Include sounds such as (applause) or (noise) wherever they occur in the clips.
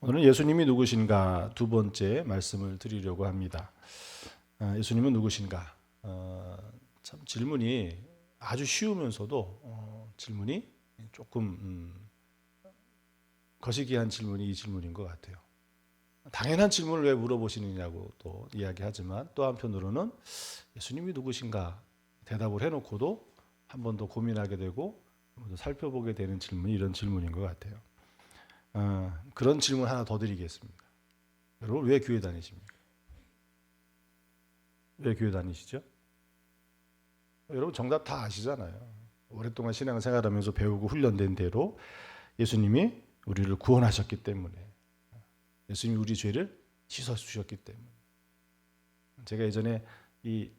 오늘은 예수님이 누구신가 두 번째 말씀을 드리려고 합니다. 아, 예수님은 누구신가? 어, 참 질문이 아주 쉬우면서도 어, 질문이 조금 음, 거시기한 질문이 이 질문인 것 같아요. 당연한 질문을 왜 물어보시느냐고 또 이야기하지만 또 한편으로는 예수님이 누구신가 대답을 해놓고도 한 번 더 고민하게 되고 살펴보게 되는 질문이 이런 질문인 것 같아요. 어, 그런 질문 하나 더 드리겠습니다. 여러분 왜 교회 다니십니까? 왜 교회 다니시죠? 여러분 정답 다 아시잖아요. 오랫동안 신앙생활하면서 배우고 훈련된 대로 예수님이 우리를 구원하셨기 때문에 예수님이 우리 죄를 씻어 주셨기 때문에 제가 예전에 이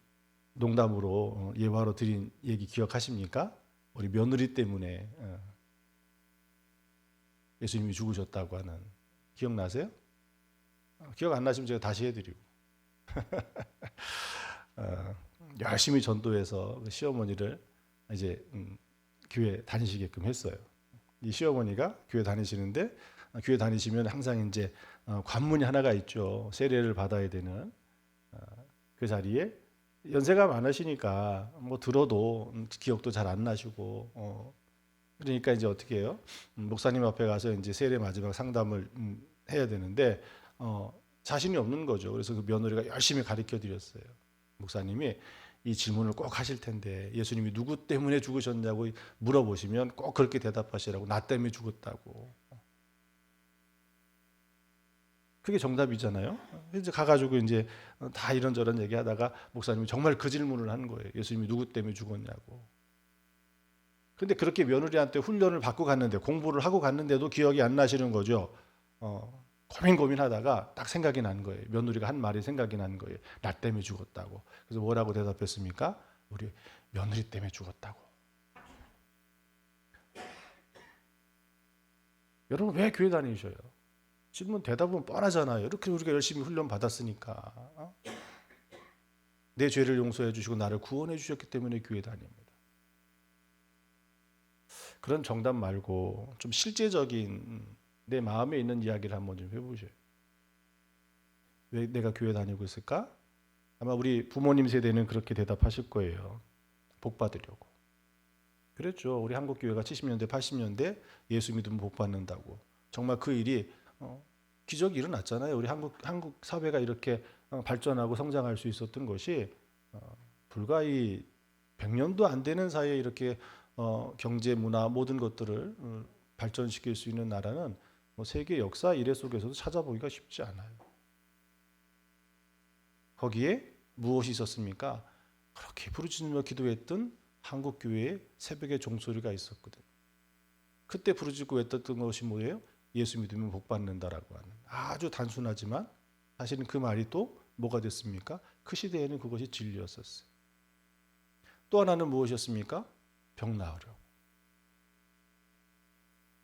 농담으로 어, 예화로 드린 얘기 기억하십니까? 우리 며느리 때문에 어, 예수님이 죽으셨다고 하는 기억나세요? 어, 기억 안 나시면 제가 다시 해드리고 (laughs) 어, 열심히 전도해서 그 시어머니를 이제 음, 교회 다니시게끔 했어요. 이 시어머니가 교회 다니시는데 어, 교회 다니시면 항상 이제 어, 관문이 하나가 있죠. 세례를 받아야 되는 어, 그 자리에 연세가 많으시니까 뭐 들어도 음, 기억도 잘 안 나시고 어, 그러니까 이제 어떻게 해요? 음, 목사님 앞에 가서 이제 세례 마지막 상담을 음, 해야 되는데 어, 자신이 없는 거죠. 그래서 그 며느리가 열심히 가르쳐 드렸어요. 목사님이 이 질문을 꼭 하실 텐데 예수님이 누구 때문에 죽으셨냐고 물어보시면 꼭 그렇게 대답하시라고 나 때문에 죽었다고. 그게 정답이잖아요. 이제 가가지고 이제 다 이런저런 얘기하다가 목사님이 정말 그 질문을 한 거예요. 예수님이 누구 때문에 죽었냐고. 근데 그렇게 며느리한테 훈련을 받고 갔는데 공부를 하고 갔는데도 기억이 안 나시는 거죠. 어, 고민 고민하다가 딱 생각이 난 거예요. 며느리가 한 말이 생각이 난 거예요. 나 때문에 죽었다고. 그래서 뭐라고 대답했습니까? 우리 며느리 때문에 죽었다고. 여러분 왜 교회 다니셔요? 질문 대답은 뻔하잖아요. 이렇게 우리가 열심히 훈련 받았으니까. 어? 내 죄를 용서해 주시고 나를 구원해 주셨기 때문에 교회 다닙니다. 그런 정답 말고 좀 실제적인 내 마음에 있는 이야기를 한번 좀 해보셔요. 왜 내가 교회 다니고 있을까? 아마 우리 부모님 세대는 그렇게 대답하실 거예요. 복 받으려고. 그랬죠. 우리 한국 교회가 70년대, 80년대 예수 믿으면 복 받는다고. 정말 그 일이 어, 기적이 일어났잖아요. 우리 한국 한국 사회가 이렇게 어, 발전하고 성장할 수 있었던 것이 어, 불과 이 100년도 안 되는 사이에 이렇게 어, 경제, 문화 모든 것들을 어, 발전시킬 수 있는 나라는 뭐 세계 역사 이래 속에서도 찾아보기가 쉽지 않아요. 거기에 무엇이 있었습니까? 그렇게 부르짖으며 기도했던 한국 교회의 새벽의 종소리가 있었거든. 그때 부르짖고 했던 것이 뭐예요? 예수 믿으면 복 받는다라고 하는 아주 단순하지만 사실은 그 말이 또 뭐가 됐습니까? 그 시대에는 그것이 진리였었어요. 또 하나는 무엇이었습니까? 병 나으려고.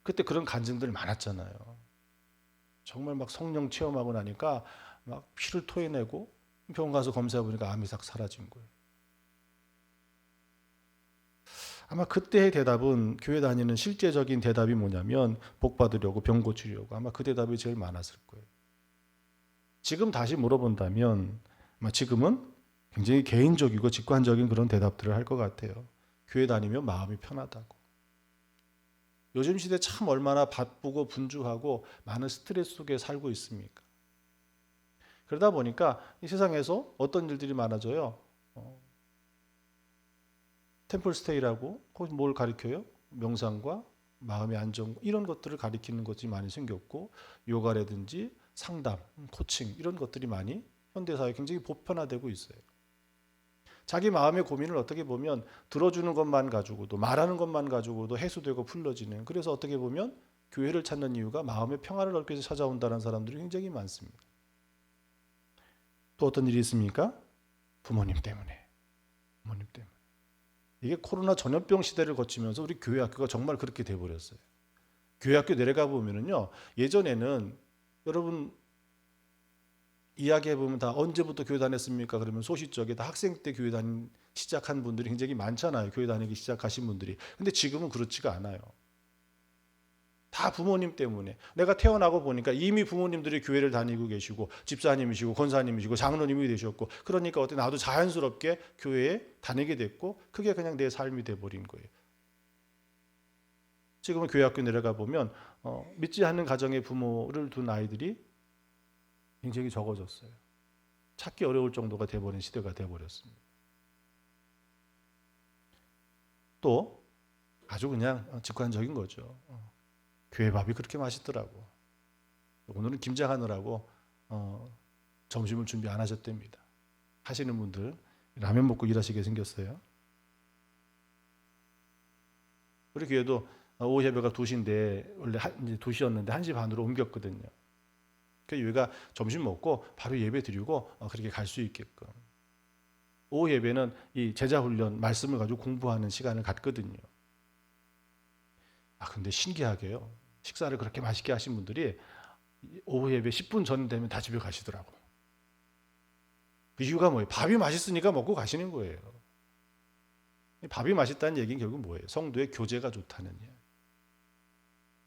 그때 그런 간증들 많았잖아요. 정말 막 성령 체험하고 나니까 막 피를 토해내고 병원 가서 검사해 보니까 암이 싹 사라진 거예요. 아마 그때의 대답은 교회 다니는 실제적인 대답이 뭐냐면 복 받으려고 병 고치려고 아마 그 대답이 제일 많았을 거예요. 지금 다시 물어본다면 아마 지금은 굉장히 개인적이고 직관적인 그런 대답들을 할 것 같아요. 교회 다니면 마음이 편하다고. 요즘 시대 참 얼마나 바쁘고 분주하고 많은 스트레스 속에 살고 있습니까? 그러다 보니까 이 세상에서 어떤 일들이 많아져요. 어, 템플스테이라고 거기 뭘 가리켜요? 명상과 마음의 안정 이런 것들을 가리키는 것이 많이 생겼고 요가라든지 상담, 코칭 이런 것들이 많이 현대 사회에 굉장히 보편화되고 있어요. 자기 마음의 고민을 어떻게 보면 들어주는 것만 가지고도 말하는 것만 가지고도 해소되고 풀려지는 그래서 어떻게 보면 교회를 찾는 이유가 마음의 평화를 얻기 위해서 찾아온다는 사람들이 굉장히 많습니다. 또 어떤 일이 있습니까? 부모님 때문에. 부모님 때문에. 이게 코로나 전염병 시대를 거치면서 우리 교회 학교가 정말 그렇게 돼 버렸어요. 교회 학교 내려가 보면은요. 예전에는 여러분 이야기해 보면 다 언제부터 교회 다녔습니까? 그러면 소시적에 다 학생 때 교회 다닌 시작한 분들이 굉장히 많잖아요. 교회 다니기 시작하신 분들이. 근데 지금은 그렇지가 않아요. 다 부모님 때문에. 내가 태어나고 보니까 이미 부모님들이 교회를 다니고 계시고 집사님이시고 권사님이시고 장로님이 되셨고 그러니까 어때 나도 자연스럽게 교회에 다니게 됐고 그게 그냥 내 삶이 돼 버린 거예요. 지금은 교회 학교 내려가 보면 어, 믿지 않는 가정의 부모를 둔 아이들이 굉장히 적어졌어요. 찾기 어려울 정도가 돼버린 시대가 돼버렸습니다. 또 아주 그냥 직관적인 거죠. 어, 교회 밥이 그렇게 맛있더라고. 오늘은 김장하느라고 어, 점심을 준비 안 하셨답니다. 하시는 분들 라면 먹고 일하시게 생겼어요. 우리 교회도 오후 예배가 2시인데 원래 한, 이제 2시였는데 1시 반으로 옮겼거든요. 그 교회가 점심 먹고 바로 예배 드리고 어, 그렇게 갈 수 있게끔. 오후 예배는 이 제자 훈련 말씀을 가지고 공부하는 시간을 갖거든요. 아 근데 신기하게요. 식사를 그렇게 맛있게 하신 분들이 오후 예배 10분 전 되면 다 집에 가시더라고. 그 이유가 뭐예요? 밥이 맛있으니까 먹고 가시는 거예요. 밥이 맛있다는 얘기는 결국 뭐예요? 성도의 교제가 좋다는 얘기.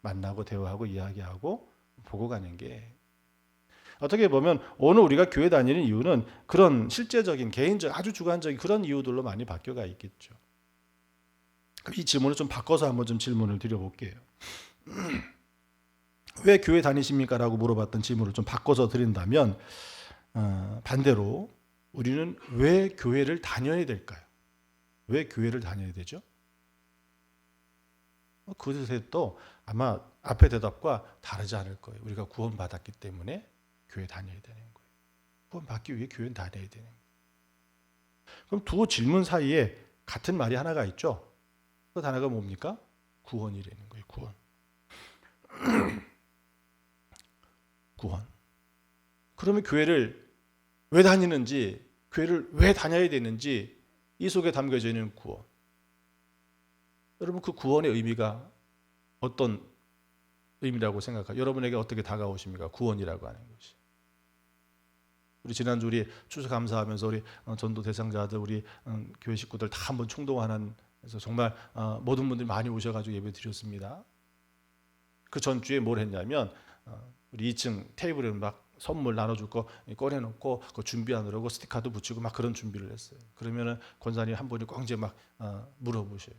만나고 대화하고 이야기하고 보고 가는 게 어떻게 보면 오늘 우리가 교회 다니는 이유는 그런 실제적인 개인적 아주 주관적인 그런 이유들로 많이 바뀌어가 있겠죠. 이 질문을 좀 바꿔서 한번 좀 질문을 드려볼게요. (clears throat) 왜 교회 다니십니까?라고 물어봤던 질문을 좀 바꿔서 드린다면 어, 반대로 우리는 왜 교회를 다녀야 될까요? 왜 교회를 다녀야 되죠? 어, 그것에 또 아마 앞의 대답과 다르지 않을 거예요. 우리가 구원받았기 때문에 교회 다녀야 되는 거예요. 구원 받기 위해 교회 다녀야 되는 거예요. 그럼 두 질문 사이에 같은 말이 하나가 있죠. 그 단어가 뭡니까? 구원이라는 거예요. 구원. (clears throat) 구원. 그러면 교회를 왜 다니는지, 교회를 왜 다녀야 되는지 이 속에 담겨져 있는 구원. 여러분 그 구원의 의미가 어떤 의미라고 생각하요? 여러분에게 어떻게 다가오십니까? 구원이라고 하는 것이. 우리 지난주 우리 추수 감사하면서 우리 어, 전도 대상자들 우리 음, 교회 식구들 다 한번 총동하는 그래서 정말 어, 모든 분들이 많이 오셔가지고 예배 드렸습니다. 그 전주에 뭘 했냐면 어, 우리 2층 테이블에 막 선물 나눠줄 거 꺼내놓고 그 준비하느라고 스티커도 붙이고 막 그런 준비를 했어요. 그러면은 권사님 한 분이 꼭 이제 막 물어보셔요.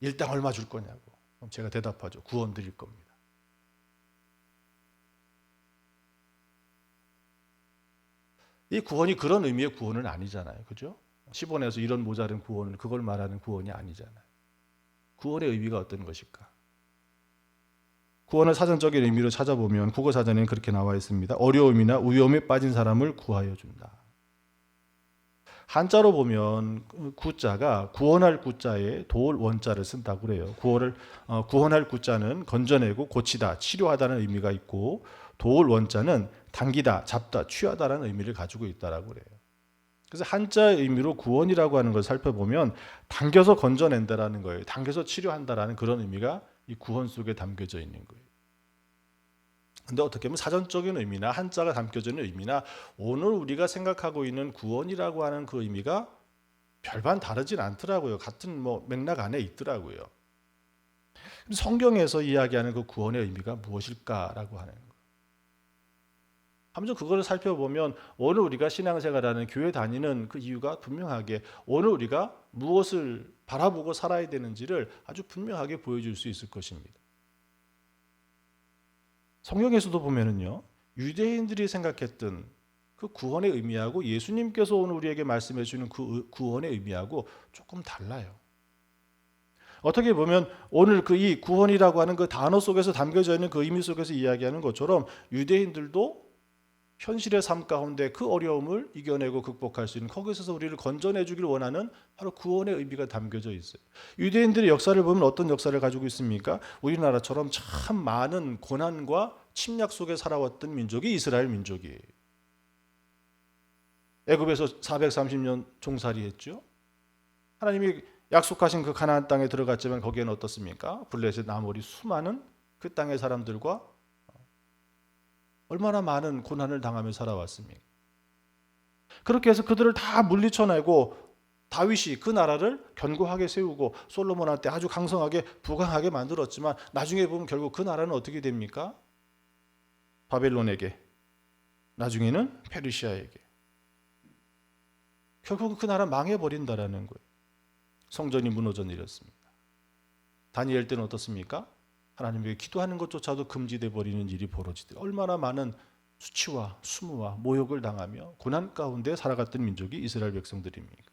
일당 얼마 줄 거냐고. 그럼 제가 대답하죠. 구원 드릴 겁니다. 이 구원이 그런 의미의 구원은 아니잖아요. 그죠? 10원에서 이런 모자른 구원은 그걸 말하는 구원이 아니잖아요. 구원의 의미가 어떤 것일까? 구원을 사전적인 의미로 찾아보면 국어 사전에는 그렇게 나와 있습니다. 어려움이나 위험에 빠진 사람을 구하여 준다. 한자로 보면 구자가 구원할 구자에 도울 원자를 쓴다고 그래요. 구원을 어, 구원할 구자는 건져내고 고치다, 치료하다는 의미가 있고 도울 원자는 당기다, 잡다, 취하다라는 의미를 가지고 있다라고 그래요. 그래서 한자의 의미로 구원이라고 하는 걸 살펴보면 당겨서 건져낸다라는 거예요. 당겨서 치료한다라는 그런 의미가 이 구원 속에 담겨져 있는 거예요. 근데 어떻게 보면 사전적인 의미나 한자가 담겨져 있는 의미나 오늘 우리가 생각하고 있는 구원이라고 하는 그 의미가 별반 다르진 않더라고요. 같은 뭐 맥락 안에 있더라고요. 성경에서 이야기하는 그 구원의 의미가 무엇일까라고 하는 거. 한번 그거를 살펴보면 오늘 우리가 신앙생활하는 교회 다니는 그 이유가 분명하게 오늘 우리가 무엇을 바라보고 살아야 되는지를 아주 분명하게 보여줄 수 있을 것입니다. 성경에서도 보면은요, 유대인들이 생각했던 그 구원의 의미하고 예수님께서 오늘 우리에게 말씀해 주는 그 구원의 의미하고 조금 달라요. 어떻게 보면 오늘 그 이 구원이라고 하는 그 단어 속에서 담겨져 있는 그 의미 속에서 이야기하는 것처럼 유대인들도 현실의 삶 가운데 그 어려움을 이겨내고 극복할 수 있는 거기서 우리를 건져내 주길 원하는 바로 구원의 의미가 담겨져 있어요. 유대인들의 역사를 보면 어떤 역사를 가지고 있습니까? 우리나라처럼 참 많은 고난과 침략 속에 살아왔던 민족이 이스라엘 민족이에요. 애굽에서 430년 종살이했죠. 하나님이 약속하신 그 가나안 땅에 들어갔지만 거기에는 어떻습니까? 블레셋 나머리 수많은 그 땅의 사람들과 얼마나 많은 고난을 당하며 살아왔습니까? 그렇게 해서 그들을 다 물리쳐내고 다윗이 그 나라를 견고하게 세우고 솔로몬한테 아주 강성하게 부강하게 만들었지만 나중에 보면 결국 그 나라는 어떻게 됩니까? 바벨론에게 나중에는 페르시아에게 결국은 그 나라 망해버린다라는 거예요. 성전이 무너져 내렸습니다. 다니엘 때는 어떻습니까? 하나님에게 기도하는 것조차도 금지돼 버리는 일이 벌어지더라. 얼마나 많은 수치와 수모와 모욕을 당하며 고난 가운데 살아갔던 민족이 이스라엘 백성들입니까?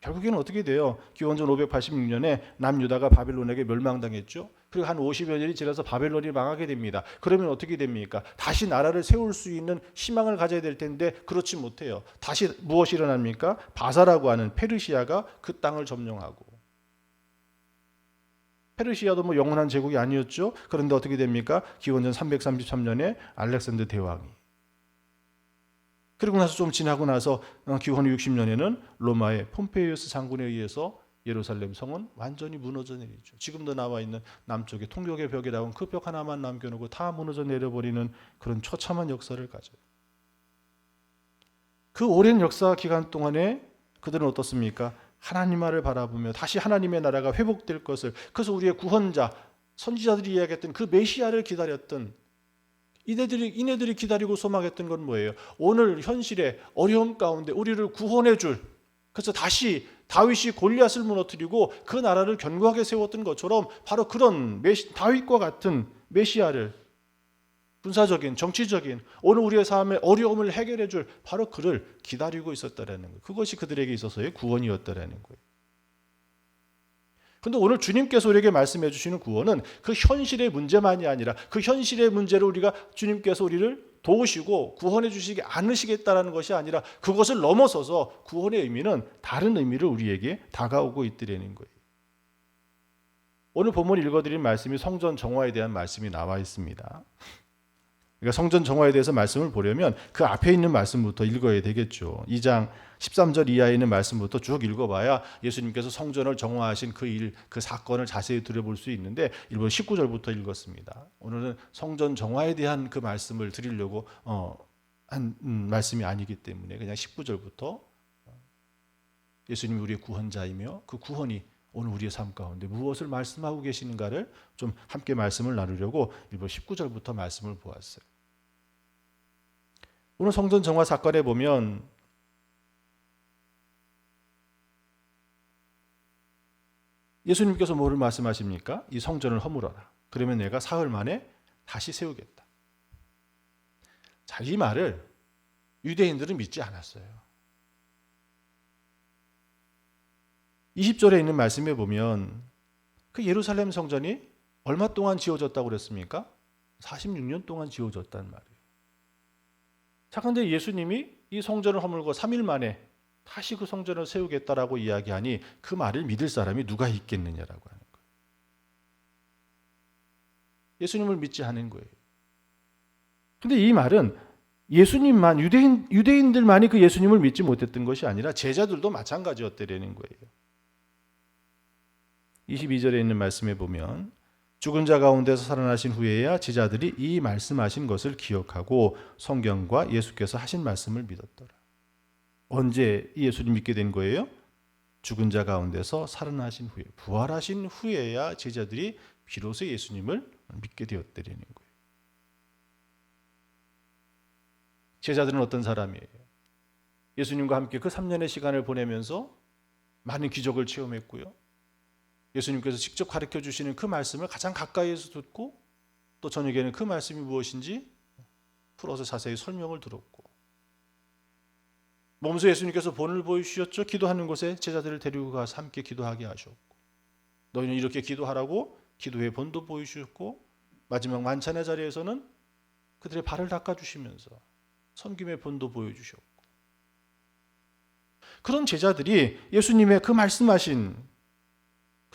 결국에는 어떻게 돼요? 기원전 586년에 남유다가 바벨론에게 멸망당했죠. 그리고 한 50여 년이 지나서 바벨론이 망하게 됩니다. 그러면 어떻게 됩니까? 다시 나라를 세울 수 있는 희망을 가져야 될 텐데 그렇지 못해요. 다시 무엇이 일어납니까? 바사라고 하는 페르시아가 그 땅을 점령하고 페르시아도 뭐 영원한 제국이 아니었죠. 그런데 어떻게 됩니까? 기원전 333년에 알렉산더 대왕이 그리고 나서 좀 지나고 나서 어, 기원 60년에는 로마의 폼페이우스 장군에 의해서 예루살렘 성은 완전히 무너져 내리죠. 지금도 나와 있는 남쪽의 통곡의 벽이라고 그벽 하나만 남겨놓고 다 무너져 내려버리는 그런 처참한 역사를 가져요. 그 오랜 역사 기간 동안에 그들은 어떻습니까? 하나님 말을 바라보며 다시 하나님의 나라가 회복될 것을 그래서 우리의 구원자 선지자들이 이야기했던 그 메시아를 기다렸던 이네들이 이네들이 기다리고 소망했던 건 뭐예요? 오늘 현실의 어려움 가운데 우리를 구원해 줄 그래서 다시 다윗이 골리앗을 무너뜨리고 그 나라를 견고하게 세웠던 것처럼 바로 그런 메시, 다윗과 같은 메시아를 군사적인 정치적인 오늘 우리의 삶의 어려움을 해결해 줄 바로 그를 기다리고 있었다라는 거예요. 그것이 그들에게 있어서의 구원이었다라는 거예요. 근데 오늘 주님께서 우리에게 말씀해 주시는 구원은 그 현실의 문제만이 아니라 그 현실의 문제를 우리가 주님께서 우리를 도우시고 구원해 주시지 않으시겠다라는 것이 아니라 그것을 넘어서서 구원의 의미는 다른 의미를 우리에게 다가오고 있더라는 거예요. 오늘 본문 읽어드린 말씀이 성전 정화에 대한 말씀이 나와 있습니다. 그러니까 성전 정화에 대해서 말씀을 보려면 그 앞에 있는 말씀부터 읽어야 되겠죠. 2장 13절 이하에 있는 말씀부터 쭉 읽어봐야 예수님께서 성전을 정화하신 그 일, 그 사건을 자세히 들여볼 수 있는데 일본 19절부터 읽었습니다. 오늘은 성전 정화에 대한 그 말씀을 드리려고 어, 한 음, 말씀이 아니기 때문에 그냥 19절부터 예수님이 우리의 구원자이며 그 구원이 오늘 우리의 삶 가운데 무엇을 말씀하고 계시는가를 좀 함께 말씀을 나누려고 일본 19절부터 말씀을 보았어요. 오늘 성전 정화 사건에 보면 예수님께서 뭐를 말씀하십니까? 이 성전을 허물어라. 그러면 내가 사흘 만에 다시 세우겠다. 자, 이 말을 유대인들은 믿지 않았어요. 20절에 있는 말씀에 보면 그 예루살렘 성전이 얼마 동안 지어졌다고 그랬습니까? 46년 동안 지어졌단 말이에요. 자, 근데 예수님이 이 성전을 허물고 3일 만에 다시 그 성전을 세우겠다라고 이야기하니 그 말을 믿을 사람이 누가 있겠느냐라고 하는 거예요. 예수님을 믿지 않은 거예요. 근데 이 말은 예수님만 유대인 유대인들만이 그 예수님을 믿지 못했던 것이 아니라 제자들도 마찬가지였다라는 거예요. 22절에 있는 말씀에 보면 죽은 자 가운데서 살아나신 후에야 제자들이 이 말씀하신 것을 기억하고 성경과 예수께서 하신 말씀을 믿었더라. 언제 예수님 믿게 된 거예요? 죽은 자 가운데서 살아나신 후에 부활하신 후에야 제자들이 비로소 예수님을 믿게 되었다는 거예요. 제자들은 어떤 사람이에요? 예수님과 함께 그 3년의 시간을 보내면서 많은 기적을 체험했고요. 예수님께서 직접 가르쳐 주시는 그 말씀을 가장 가까이에서 듣고 또 저녁에는 그 말씀이 무엇인지 풀어서 자세히 설명을 들었고 몸소 예수님께서 본을 보여주셨죠. 기도하는 곳에 제자들을 데리고 가서 함께 기도하게 하셨고 너희는 이렇게 기도하라고 기도의 본도 보여주셨고 마지막 만찬의 자리에서는 그들의 발을 닦아주시면서 섬김의 본도 보여주셨고 그런 제자들이 예수님의 그 말씀하신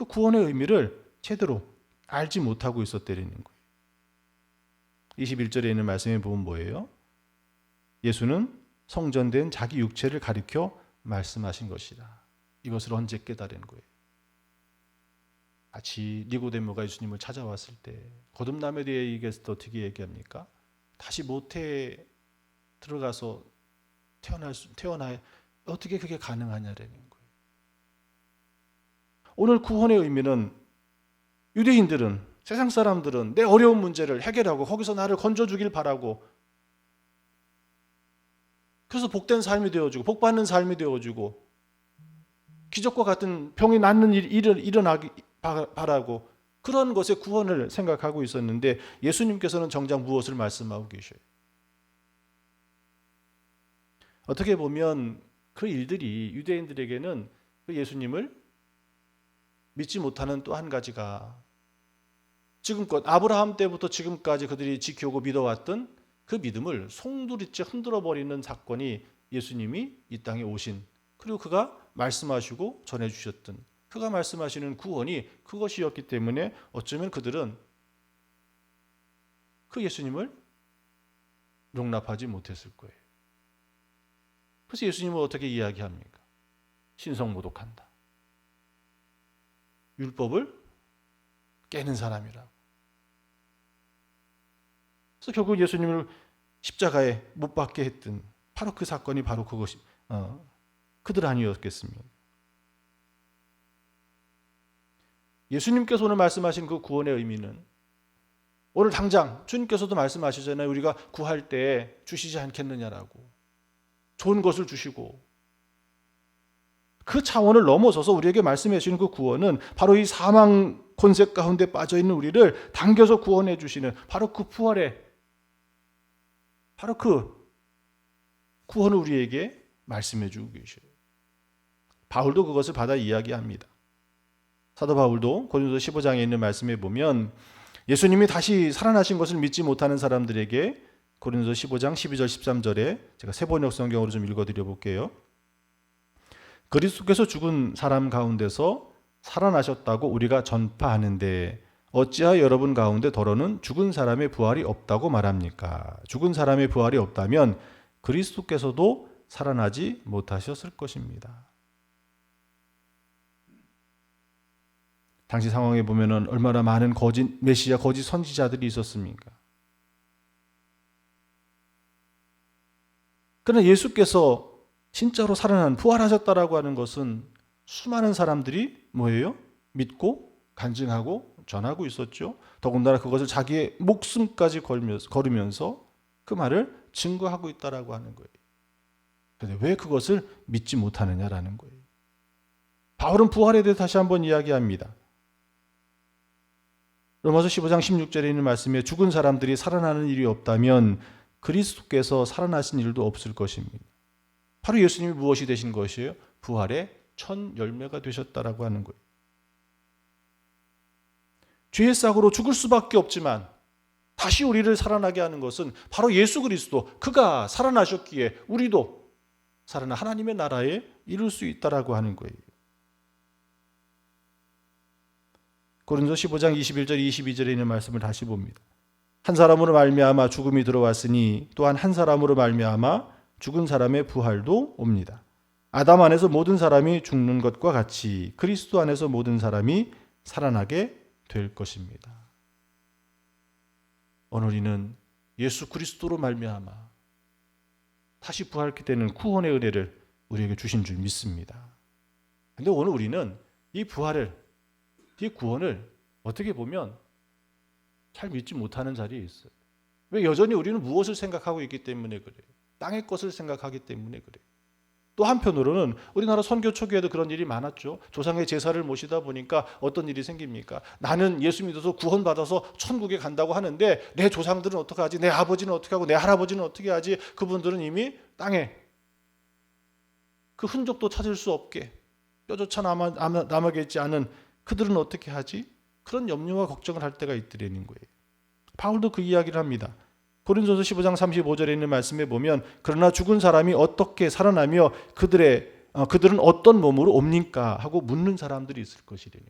그 구원의 의미를 제대로 알지 못하고 있었다는 거예요. 21절에 있는 말씀에 보면 뭐예요? 예수는 성전된 자기 육체를 가리켜 말씀하신 것이다. 이것을 언제 깨달은 거예요? 마치 니고데모가 예수님을 찾아왔을 때 거듭남에 대해 얘기했을 때 어떻게 얘기합니까? 다시 모태에 들어가서 태어날 수, 태어나 어떻게 그게 가능하냐라는. 오늘 구원의 의미는 유대인들은 세상 사람들은 내 어려운 문제를 해결하고 거기서 나를 건져 주길 바라고 그래서 복된 삶이 되어주고 복받는 삶이 되어주고 기적과 같은 병이 낫는 일, 일을 일어나기 바- 바라고 그런 것의 구원을 생각하고 있었는데 예수님께서는 정작 무엇을 말씀하고 계셔요? 어떻게 보면 그 일들이 유대인들에게는 그 예수님을 믿지 못하는 또 한 가지가 지금껏 아브라함 때부터 지금까지 그들이 지켜오고 믿어왔던 그 믿음을 송두리째 흔들어 버리는 사건이 예수님이 이 땅에 오신 그리고 그가 말씀하시고 전해 주셨던 그가 말씀하시는 구원이 그것이었기 때문에 어쩌면 그들은 그 예수님을 용납하지 못했을 거예요. 그래서 예수님은 어떻게 이야기합니까? 신성모독한다. 율법을 깨는 사람이라고. 그래서 결국 예수님을 십자가에 못 박게 했던 바로 그 사건이 바로 그것이 어, 그들 아니었겠습니까? 예수님께서 오늘 말씀하신 그 구원의 의미는 오늘 당장 주님께서도 말씀하시잖아요. 우리가 구할 때 주시지 않겠느냐라고. 좋은 것을 주시고 그 차원을 넘어서서 우리에게 말씀해 주시는 그 구원은 바로 이 사망 권세 가운데 빠져 있는 우리를 당겨서 구원해 주시는 바로 그 부활의 바로 그 구원을 우리에게 말씀해 주고 계셔요. 바울도 그것을 받아 이야기합니다. 사도 바울도 고린도서 15장에 있는 말씀에 보면 예수님이 다시 살아나신 것을 믿지 못하는 사람들에게 고린도서 15장 12절 13절에 제가 세번역 성경으로 좀 읽어 드려 볼게요. 그리스도께서 죽은 사람 가운데서 살아나셨다고 우리가 전파하는데 어찌하여 여러분 가운데 더러는 죽은 사람의 부활이 없다고 말합니까? 죽은 사람의 부활이 없다면 그리스도께서도 살아나지 못하셨을 것입니다. 당시 상황에 보면은 얼마나 많은 거짓 메시아 거짓 선지자들이 있었습니까? 그러나 예수께서 진짜로 살아난 부활하셨다라고 하는 것은 수많은 사람들이 뭐예요? 믿고 간증하고 전하고 있었죠. 더군다나 그것을 자기의 목숨까지 걸면서 걸으면서 그 말을 증거하고 있다라고 하는 거예요. 그런데 왜 그것을 믿지 못하느냐라는 거예요. 바울은 부활에 대해 다시 한번 이야기합니다. 로마서 15장 16절에 있는 말씀에 죽은 사람들이 살아나는 일이 없다면 그리스도께서 살아나신 일도 없을 것입니다. 바로 예수님이 무엇이 되신 것이에요? 부활의 첫 열매가 되셨다라고 하는 거예요. 죄의 싹으로 죽을 수밖에 없지만 다시 우리를 살아나게 하는 것은 바로 예수 그리스도 그가 살아나셨기에 우리도 살아나 하나님의 나라에 이룰 수 있다라고 하는 거예요. 고린도 15장 21절 22절에 있는 말씀을 다시 봅니다. 한 사람으로 말미암아 죽음이 들어왔으니 또한 한 사람으로 말미암아 죽은 사람의 부활도 옵니다. 아담 안에서 모든 사람이 죽는 것과 같이 그리스도 안에서 모든 사람이 살아나게 될 것입니다. 오늘 우리는 예수 그리스도로 말미암아 다시 부활케 되는 구원의 은혜를 우리에게 주신 줄 믿습니다. 근데 오늘 우리는 이 부활을 이 구원을 어떻게 보면 잘 믿지 못하는 자리에 있어요. 왜 여전히 우리는 무엇을 생각하고 있기 때문에 그래요. 땅의 것을 생각하기 때문에 그래요. 또 한편으로는 우리나라 선교 초기에도 그런 일이 많았죠. 조상의 제사를 모시다 보니까 어떤 일이 생깁니까? 나는 예수 믿어서 구원받아서 천국에 간다고 하는데 내 조상들은 어떻게 하지? 내 아버지는 어떻게 하고 내 할아버지는 어떻게 하지? 그분들은 이미 땅에 그 흔적도 찾을 수 없게 뼈조차 남아, 남아, 남아있지 않은 그들은 어떻게 하지? 그런 염려와 걱정을 할 때가 있더라는 거예요. 바울도 그 이야기를 합니다. 고린도서 15장 35절에 있는 말씀에 보면 그러나 죽은 사람이 어떻게 살아나며 그들의 어, 그들은 어떤 몸으로 옵니까 하고 묻는 사람들이 있을 것이래요.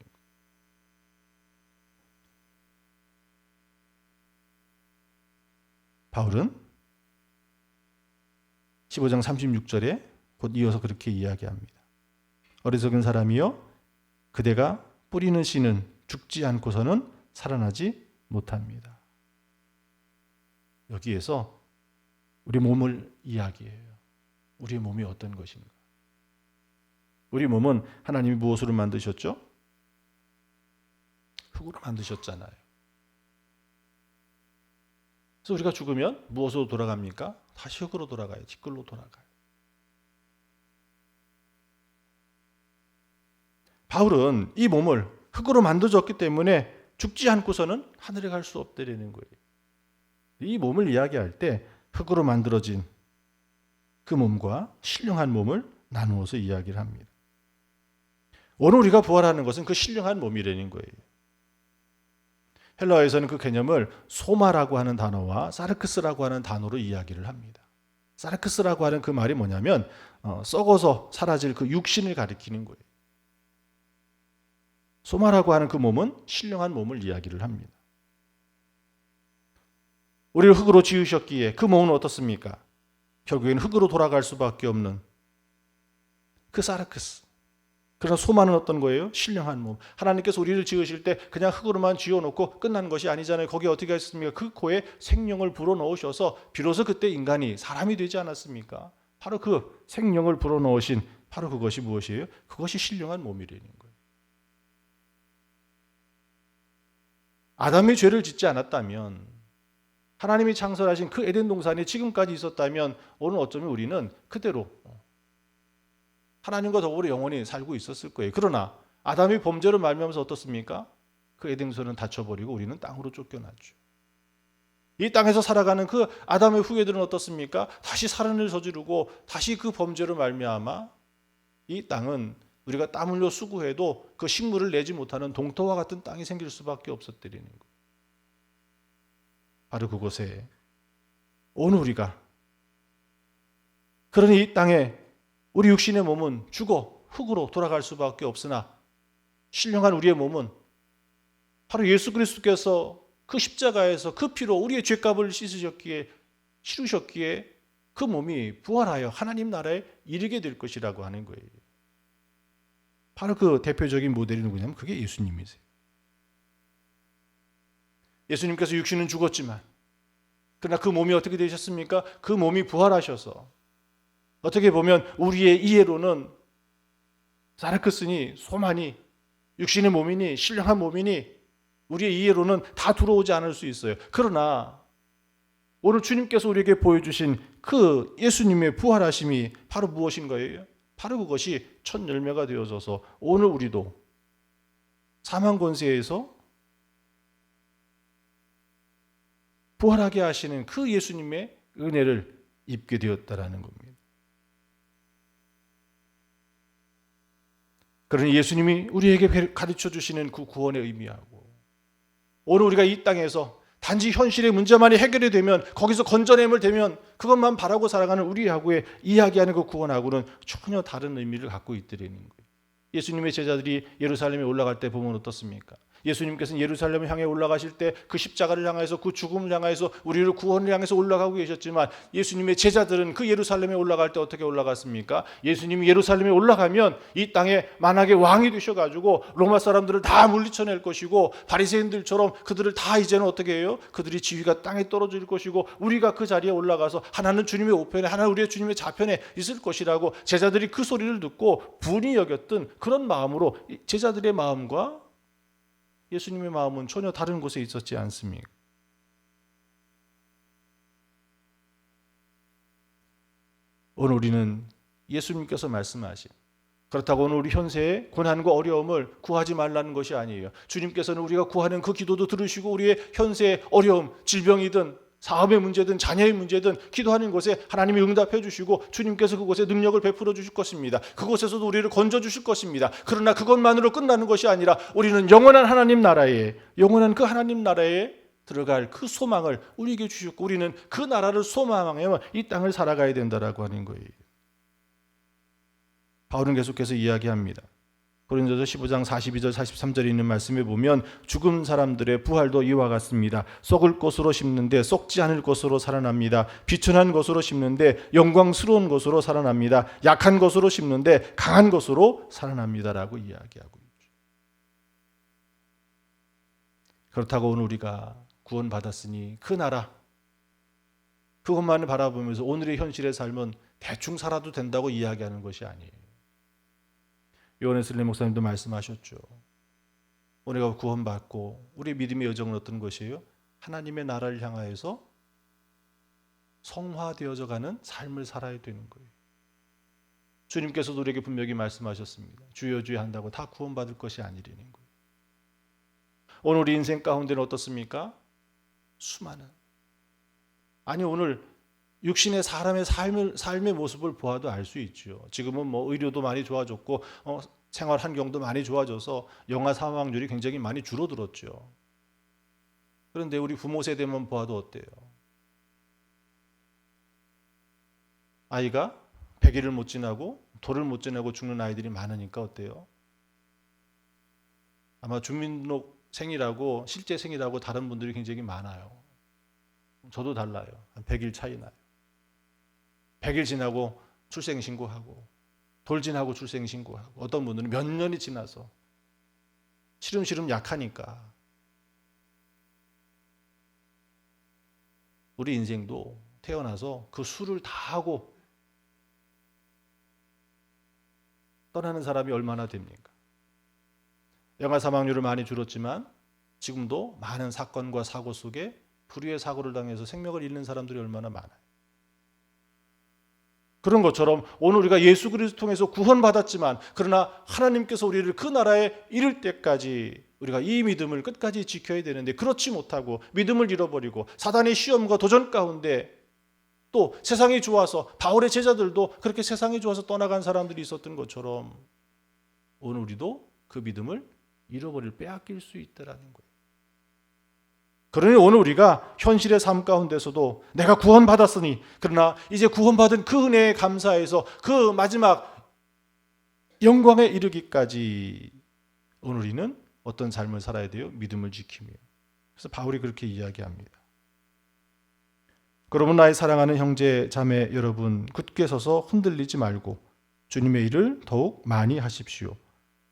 바울은 15장 36절에 곧 이어서 그렇게 이야기합니다. 어리석은 사람이여 그대가 뿌리는 씨는 죽지 않고서는 살아나지 못합니다. 여기에서 우리 몸을 이야기해요. 우리 몸이 어떤 것인가? 우리 몸은 하나님이 무엇으로 만드셨죠? 흙으로 만드셨잖아요. 그래서 우리가 죽으면 무엇으로 돌아갑니까? 다시 흙으로 돌아가요. 티끌로 돌아가요. 바울은 이 몸을 흙으로 만들어졌기 때문에 죽지 않고서는 하늘에 갈 수 없다라는 거예요. 이 몸을 이야기할 때 흙으로 만들어진 그 몸과 신령한 몸을 나누어서 이야기를 합니다. 오늘 우리가 부활하는 것은 그 신령한 몸이라는 거예요. 헬라어에서는 그 개념을 소마라고 하는 단어와 사르크스라고 하는 단어로 이야기를 합니다. 사르크스라고 하는 그 말이 뭐냐면 어, 썩어서 사라질 그 육신을 가리키는 거예요. 소마라고 하는 그 몸은 신령한 몸을 이야기를 합니다. 우리를 흙으로 지으셨기에 그 몸은 어떻습니까? 결국엔 흙으로 돌아갈 수밖에 없는 그 사르크스. 그러나 소만은 어떤 거예요? 신령한 몸. 하나님께서 우리를 지으실 때 그냥 흙으로만 지어놓고 끝난 것이 아니잖아요. 거기에 어떻게 했습니까? 그 코에 생명을 불어넣으셔서 비로소 그때 인간이 사람이 되지 않았습니까? 바로 그 생명을 불어넣으신 바로 그것이 무엇이에요? 그것이 신령한 몸이라는 거예요. 아담이 죄를 짓지 않았다면 하나님이 창설하신 그 에덴 동산이 지금까지 있었다면 오늘 어쩌면 우리는 그대로 하나님과 더불어 영원히 살고 있었을 거예요. 그러나 아담이 범죄로 말미암아서 어떻습니까? 그 에덴 동산은 닫혀버리고 우리는 땅으로 쫓겨났죠. 이 땅에서 살아가는 그 아담의 후예들은 어떻습니까? 다시 살인을 저지르고 다시 그 범죄로 말미암아 이 땅은 우리가 땀 흘려 수고해도 그 식물을 내지 못하는 동토와 같은 땅이 생길 수밖에 없었다는 거. 바로 그곳에 오늘 우리가 그러니 이 땅에 우리 육신의 몸은 죽어 흙으로 돌아갈 수밖에 없으나 신령한 우리의 몸은 바로 예수 그리스도께서 그 십자가에서 그 피로 우리의 죄값을 씻으셨기에 치르셨기에 그 몸이 부활하여 하나님 나라에 이르게 될 것이라고 하는 거예요. 바로 그 대표적인 모델이 누구냐면 그게 예수님이세요. 예수님께서 육신은 죽었지만 그러나 그 몸이 어떻게 되셨습니까? 그 몸이 부활하셔서 어떻게 보면 우리의 이해로는 사르크스니 소만이 육신의 몸이니 신령한 몸이니 우리의 이해로는 다 들어오지 않을 수 있어요. 그러나 오늘 주님께서 우리에게 보여주신 그 예수님의 부활하심이 바로 무엇인 거예요? 바로 그것이 첫 열매가 되어져서 오늘 우리도 사망 권세에서 부활하게 하시는 그 예수님의 은혜를 입게 되었다라는 겁니다. 그러니 예수님이 우리에게 가르쳐 주시는 그 구원의 의미하고 오늘 우리가 이 땅에서 단지 현실의 문제만이 해결이 되면 거기서 건져냄을 되면 그것만 바라고 살아가는 우리하고의 이야기하는 그 구원하고는 전혀 다른 의미를 갖고 있더라는 거예요. 예수님의 제자들이 예루살렘에 올라갈 때 보면 어떻습니까? 예수님께서는 예루살렘을 향해 올라가실 때 그 십자가를 향해서 그 죽음을 향해서 우리를 구원을 향해서 올라가고 계셨지만 예수님의 제자들은 그 예루살렘에 올라갈 때 어떻게 올라갔습니까? 예수님이 예루살렘에 올라가면 이 땅에 만약에 왕이 되셔 가지고 로마 사람들을 다 물리쳐낼 것이고 바리새인들처럼 그들을 다 이제는 어떻게 해요? 그들이 지위가 땅에 떨어질 것이고 우리가 그 자리에 올라가서 하나는 주님의 우편에 하나는 우리의 주님의 좌편에 있을 것이라고 제자들이 그 소리를 듣고 분이 여겼던 그런 마음으로 제자들의 마음과 예수님의 마음은 전혀 다른 곳에 있었지 않습니까? 오늘 우리는 예수님께서 말씀하신 그렇다고 오늘 우리 현세의 고난과 어려움을 구하지 말라는 것이 아니에요. 주님께서는 우리가 구하는 그 기도도 들으시고 우리의 현세의 어려움, 질병이든 사업의 문제든 자녀의 문제든 기도하는 곳에 하나님이 응답해 주시고 주님께서 그곳에 능력을 베풀어 주실 것입니다. 그곳에서도 우리를 건져 주실 것입니다. 그러나 그것만으로 끝나는 것이 아니라 우리는 영원한 하나님 나라에 영원한 그 하나님 나라에 들어갈 그 소망을 우리에게 주셨고 우리는 그 나라를 소망하며 이 땅을 살아가야 된다라고 하는 거예요. 바울은 계속해서 이야기합니다. 고린도서 15장 42절 43절에 있는 말씀에 보면 죽은 사람들의 부활도 이와 같습니다. 썩을 것으로 심는데 썩지 않을 것으로 살아납니다. 비천한 것으로 심는데 영광스러운 것으로 살아납니다. 약한 것으로 심는데 강한 것으로 살아납니다라고 이야기하고 있죠. 그렇다고 오늘 우리가 구원받았으니 그 나라 그것만을 바라보면서 오늘의 현실의 삶은 대충 살아도 된다고 이야기하는 것이 아니에요. 요한에슬리 목사님도 말씀하셨죠. 우리가 구원받고 우리 믿음의 여정은 어떤 것이에요? 하나님의 나라를 향하여서 성화되어져 가는 삶을 살아야 되는 거예요. 주님께서도 우리에게 분명히 말씀하셨습니다. 주여 주여 한다고 다 구원받을 것이 아니라는 거예요. 오늘 우리 인생 가운데는 어떻습니까? 수많은 아니 오늘 육신의 사람의 삶을, 삶의 모습을 보아도 알 수 있죠. 지금은 뭐 의료도 많이 좋아졌고 어, 생활 환경도 많이 좋아져서 영아 사망률이 굉장히 많이 줄어들었죠. 그런데 우리 부모 세대만 보아도 어때요? 아이가 100일을 못 지나고 돌을 못 지나고 죽는 아이들이 많으니까 어때요? 아마 주민등록 생이라고 실제 생이라고 다른 분들이 굉장히 많아요. 저도 달라요. 한 100일 차이 나요. 100일 지나고 출생 신고하고 돌 지나고 출생 신고하고 어떤 분들은 몇 년이 지나서 시름시름 약하니까 우리 인생도 태어나서 그 수를 다 하고 떠나는 사람이 얼마나 됩니까? 영아 사망률은 많이 줄었지만 지금도 많은 사건과 사고 속에 불의의 사고를 당해서 생명을 잃는 사람들이 얼마나 많아요. 그런 것처럼 오늘 우리가 예수 그리스도 통해서 구원받았지만 그러나 하나님께서 우리를 그 나라에 이를 때까지 우리가 이 믿음을 끝까지 지켜야 되는데 그렇지 못하고 믿음을 잃어버리고 사단의 시험과 도전 가운데 또 세상이 좋아서 바울의 제자들도 그렇게 세상이 좋아서 떠나간 사람들이 있었던 것처럼 오늘 우리도 그 믿음을 잃어버릴 빼앗길 수 있다라는 거예요. 그러니 오늘 우리가 현실의 삶 가운데서도 내가 구원받았으니 그러나 이제 구원받은 그 은혜에 감사해서 그 마지막 영광에 이르기까지 오늘 우리는 어떤 삶을 살아야 돼요? 믿음을 지키며. 그래서 바울이 그렇게 이야기합니다. 그러면 나의 사랑하는 형제 자매 여러분 굳게 서서 흔들리지 말고 주님의 일을 더욱 많이 하십시오.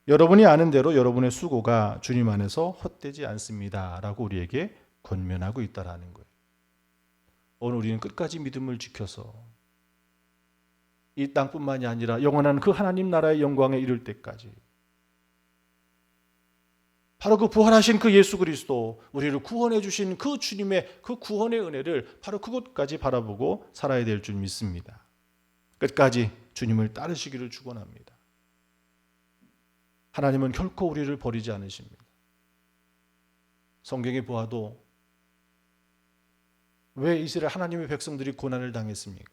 여러분이 아는 대로 여러분의 수고가 주님 안에서 헛되지 않습니다라고 우리에게 권면하고 있다라는 거예요. 오늘 우리는 끝까지 믿음을 지켜서 이 땅뿐만이 아니라 영원한 그 하나님 나라의 영광에 이를 때까지 바로 그 부활하신 그 예수 그리스도 우리를 구원해 주신 그 주님의 그 구원의 은혜를 바로 그곳까지 바라보고 살아야 될 줄 믿습니다. 끝까지 주님을 따르시기를 축원합니다. 하나님은 결코 우리를 버리지 않으십니다. 성경에 보아도 왜 이스라엘 하나님의 백성들이 고난을 당했습니까?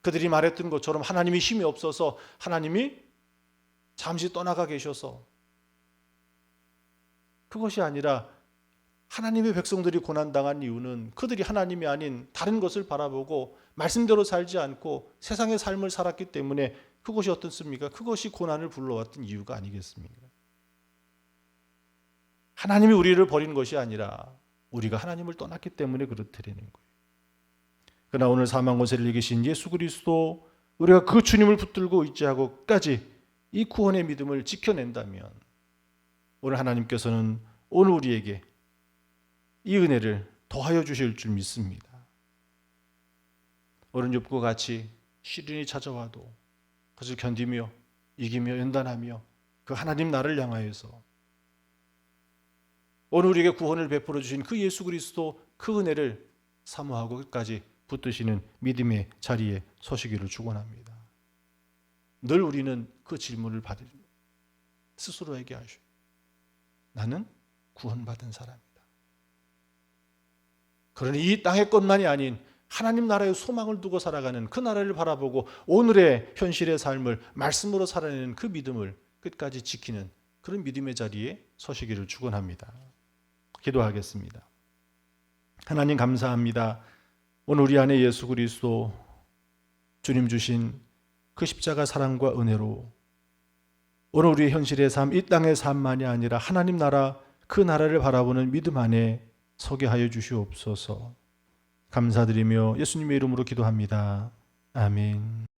그들이 말했던 것처럼 하나님이 힘이 없어서 하나님이 잠시 떠나가 계셔서 그것이 아니라 하나님의 백성들이 고난당한 이유는 그들이 하나님이 아닌 다른 것을 바라보고 말씀대로 살지 않고 세상의 삶을 살았기 때문에 그것이 어떻습니까? 그것이 고난을 불러왔던 이유가 아니겠습니까? 하나님이 우리를 버린 것이 아니라 우리가 하나님을 떠났기 때문에 그렇다는 거예요. 그러나 오늘 사망 권세를 이기신 예수 그리스도 우리가 그 주님을 붙들고 의지하고까지 이 구원의 믿음을 지켜낸다면 오늘 하나님께서는 오늘 우리에게 이 은혜를 더하여 주실 줄 믿습니다. 오늘 욥과 같이 시련이 찾아와도 그것을 견디며 이기며 연단하며 그 하나님 나를 향하여서 오늘 우리에게 구원을 베풀어 주신 그 예수 그리스도 그 은혜를 사모하고 끝까지 붙드시는 믿음의 자리에 서시기를 축원합니다. 늘 우리는 그 질문을 받을 스스로에게 하셔. 나는 구원받은 사람이다. 그러니 이 땅의 것만이 아닌 하나님 나라의 소망을 두고 살아가는 그 나라를 바라보고 오늘의 현실의 삶을 말씀으로 살아내는 그 믿음을 끝까지 지키는 그런 믿음의 자리에 서시기를 축원합니다. 기도하겠습니다. 하나님 감사합니다. 오늘 우리 안에 예수 그리스도 주님 주신 그 십자가 사랑과 은혜로 오늘 우리의 현실의 삶, 이 땅의 삶만이 아니라 하나님 나라 그 나라를 바라보는 믿음 안에 서게 하여 주시옵소서. 감사드리며 예수님의 이름으로 기도합니다. 아멘.